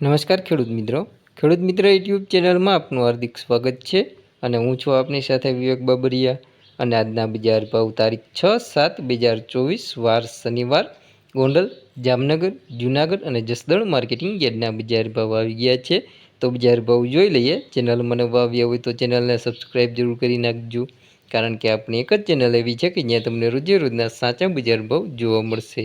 નમસ્કાર ખેડૂત મિત્રો. ખેડૂત મિત્ર યુટ્યુબ ચેનલમાં આપનું હાર્દિક સ્વાગત છે અને હું છું આપની સાથે વિવેક બાબરિયા અને આજના બજાર ભાવ તારીખ છ સાત બે હજાર ચોવીસ, વાર શનિવાર, ગોંડલ, જામનગર, જુનાગઢ અને જસદણ માર્કેટિંગ યાર્ડના બજાર ભાવ આવી ગયા છે. તો બજાર ભાવ જોઈ લઈએ. ચેનલ મને વાવ્યા હોય તો ચેનલને સબસ્ક્રાઈબ જરૂર કરી નાખજો. કારણ કે આપણી એક જ ચેનલ એવી છે કે જ્યાં તમને રોજે રોજના સાચા બજાર ભાવ જોવા મળશે.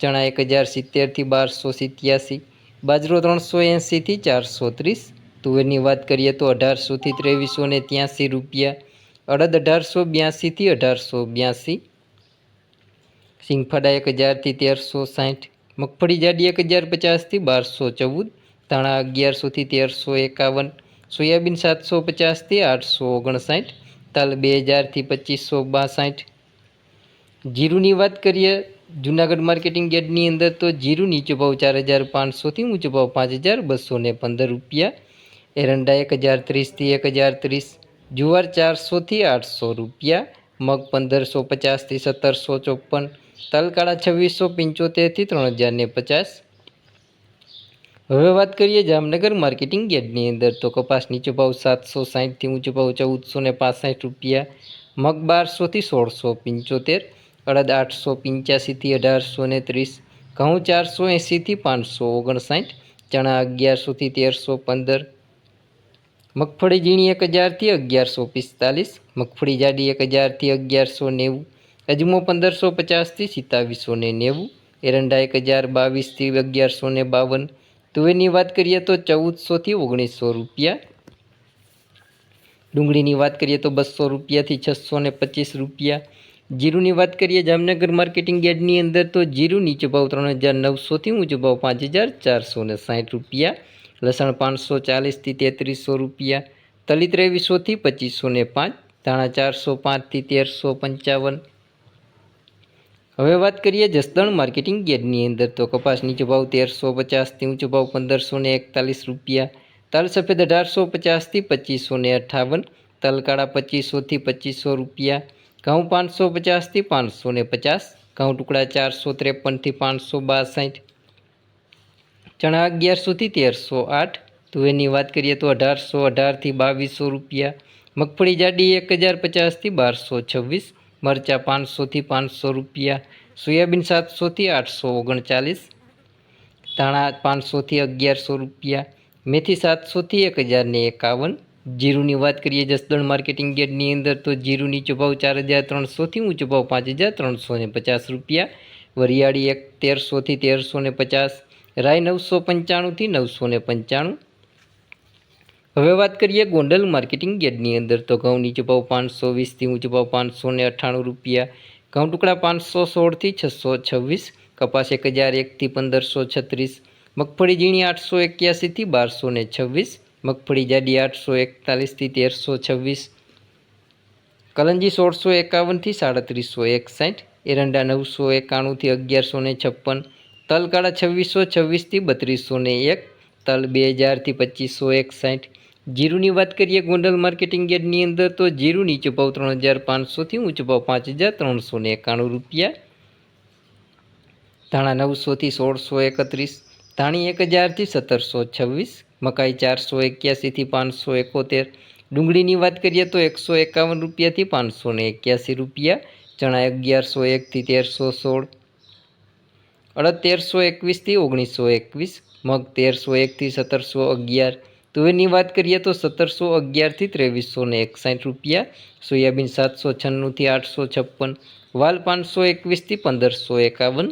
ચણા એક હજાર સિત્તેરથી બારસો સિત્યાસી, બાજરો ત્રણસો એંશીથી ચારસો ત્રીસ, તુવેરની વાત કરીએ તો અઢારસોથી ત્રેવીસો ને ત્યાંસી રૂપિયા, અડદ અઢારસો બ્યાસીથી અઢારસો બ્યાસી, સિંગફાડા એક હજારથી તેરસો સાઠ, મગફળી જાડી એક હજાર પચાસથી બારસો ચૌદ, ધાણા અગિયારસોથી તેરસો એકાવન, સોયાબીન સાતસો પચાસથી આઠસો ઓગણસાઠ તલ બે હજારથી પચીસો બાસઠ. જીરુની વાત કરીએ જુનાગઢ માર્કેટિંગ યાર્ડની અંદર તો જીરું નીચો ભાવ ચાર હજાર પાંચસોથી ઊંચો ભાવ પાંચ હજાર બસો ને પંદર રૂપિયા. એરંડા એક હજાર ત્રીસથી એક હજાર ત્રીસ. જુવાર ચારસોથી આઠસો રૂપિયા. મગ પંદરસો પચાસથી સત્તરસો ચોપન. તલકાળા છવ્વીસો પંચોતેરથી ત્રણ હજાર ને પચાસ. હવે વાત કરીએ જામનગર માર્કેટિંગ યાર્ડની અંદર તો કપાસ નીચો ભાવ સાતસો સાહીઠથી ઊંચો ભાવ ચૌદસો ને પાસઠ રૂપિયા. મગ બારસોથી સોળસો પંચોતેર. અડદ આઠસો પંચ્યાસીથી અઢારસો ને ત્રીસ, ઘઉં ચારસો એંસીથી પાંચસો ઓગણસાઠ, ચણા અગિયારસોથી તેરસો પંદર, મગફળી ઝીણી એક હજારથી અગિયારસો પિસ્તાલીસ, મગફળી જાડી એક હજારથી અગિયારસો નેવું, અજમો પંદરસો પચાસથી સિત્તાવીસો ને નેવું, એરંડા એક હજાર બાવીસથી અગિયારસો ને બાવન, તુવેરની વાત કરીએ તો ચૌદસોથી ઓગણીસો રૂપિયા, ડુંગળીની વાત કરીએ તો બસો રૂપિયાથી છસો ને પચીસ રૂપિયા જીરુની વાત કરીએ, જામનગર માર્કેટિંગ યાર્ડની અંદર તો જીરું નીચો ભાવ ત્રણ હજાર નવસોથી ઊંચો ભાવ પાંચ હજાર ચારસો ને સાઠ રૂપિયા, લસણ પાંચસો ચાલીસથી તેત્રીસો રૂપિયા તલી ત્રેવીસોથી પચીસો ને પાંચ, ધાણા ચારસો પાંચથી તેરસો પંચાવન. હવે વાત કરીએ જસદણ માર્કેટિંગ યાર્ડની અંદર તો કપાસ નીચો ભાવ તેરસો પચાસથી ઊંચો ભાવ પંદરસો ને એકતાલીસ રૂપિયા, તલ સફેદ અઢારસો પચાસથી પચીસો ને અઠ્ઠાવન તલકાળા પચીસોથી પચીસો રૂપિયા ઘઉં પાંચસો પચાસથી પાંચસો ને પચાસ, ઘઉં ટુકડા ચારસો ત્રેપનથી પાંચસો બાસઠ, ચણા અગિયારસોથી તેરસો આઠ, તુવેરની વાત કરીએ તો અઢારસો અઢારથી બાવીસો રૂપિયા, મગફળી જાડી એક હજાર પચાસથી બારસો છવ્વીસ, મરચાં પાંચસોથી પાંચસો રૂપિયા, સોયાબીન સાતસોથી આઠસો ઓગણચાલીસ, ધાણા પાંચસોથી અગિયારસો રૂપિયા, મેથી સાતસોથી એક હજારને એકાવન જીરુની વાત કરીએ જસદણ માર્કેટિંગ ગેટની અંદર, તો જીરું નીચો ચાર હજાર ત્રણસોથી ઊંચો ભાવ પાંચ હજાર ત્રણસો ને પચાસ રૂપિયા, વરિયાળી એક તેરસોથી તેરસો ને પચાસ, રાય નવસો પંચાણુંથી નવસો ને પંચાણું. હવે વાત કરીએ ગોંડલ માર્કેટિંગ ગેટની અંદર, તો ઘઉં નીચો પાંચસો વીસથી ઊંચો ભાવ પાંચસો ને અઠ્ઠાણું રૂપિયા, ઘઉં ટુકડા પાંચસો સોળથી છસો છવ્વીસ, કપાસ એક હજાર એકથી પંદરસો છત્રીસ, મગફળી ઝીણી આઠસો એક્યાસીથી બારસો ને છવ્વીસ મગફળી જાડી આઠસો એકતાલીસથી તેરસો છવ્વીસ, કલંજી સોળસો એકાવનથી સાડત્રીસો એકસાઠ, એરંડા નવસો એકાણુંથી અગિયારસો ને છપ્પન તલ કાળા છવ્વીસો છવ્વીસથી બત્રીસો ને એક, તલ બે હજારથી પચીસો એકસાઠ. જીરુની વાત કરીએ ગોંડલ માર્કેટિંગ યાર્ડની અંદર તો જીરુ નીચો ભાવ ત્રણ હજાર પાંચસોથી ઊંચો ભાવ પાંચ હજાર ત્રણસો ને એકાણું રૂપિયા. ધાણા નવસોથી સોળસો એકત્રીસ, ધાણી એક હજારથી સત્તરસો છવ્વીસ મકાઈ ચારસો એક્યાસીથી પાંચસો એકોતેર. ડુંગળીની વાત કરીએ તો એકસો એકાવન રૂપિયાથી પાંચસો ને એક્યાસી રૂપિયા, ચણા અગિયારસો એકથી તેરસો સોળ, અડદ તેરસો એકવીસથી ઓગણીસો એકવીસ, મગ તેરસો એકથી સત્તરસો અગિયાર. તુવેરની વાત કરીએ તો સત્તરસો અગિયારથી ત્રેવીસો ને એકસાઠ રૂપિયા, સોયાબીન સાતસો છન્નુંથી આઠસો છપ્પન, વાલ પાંચસો એકવીસથી પંદરસો એકાવન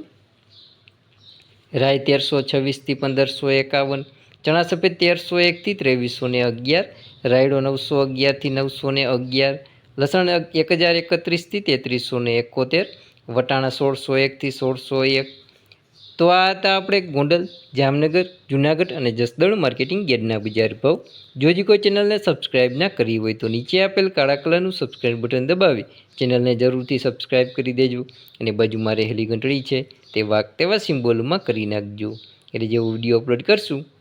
રાય તેરસો છવ્વીસથી પંદરસો એકાવન ચણા સફેદ તેરસો એકથી ત્રેવીસો ને અગિયાર, રાયડો નવસો અગિયારથી નવસો ને અગિયાર, લસણ એક હજાર એકત્રીસથી તેત્રીસો ને એકોતેર, વટાણા સોળસો એકથી સોળસો એક. તો આ હતા આપણે ગોંડલ, જામનગર, જુનાગઢ અને જસદણ માર્કેટિંગ ગેટના બજાર ભાવ. જોજી કોઈ ચેનલને સબસ્ક્રાઇબ ના કરી હોય તો નીચે આપેલ કાળા કલરનું સબસ્ક્રાઇબ બટન દબાવી ચેનલને જરૂરથી સબસ્ક્રાઇબ કરી દેજો અને બાજુમાં રહેલી ઘંટડી છે તે વાક તેવા સિમ્બોલમાં કરી નાખજો. એટલે જેવો વીડિયો અપલોડ કરશું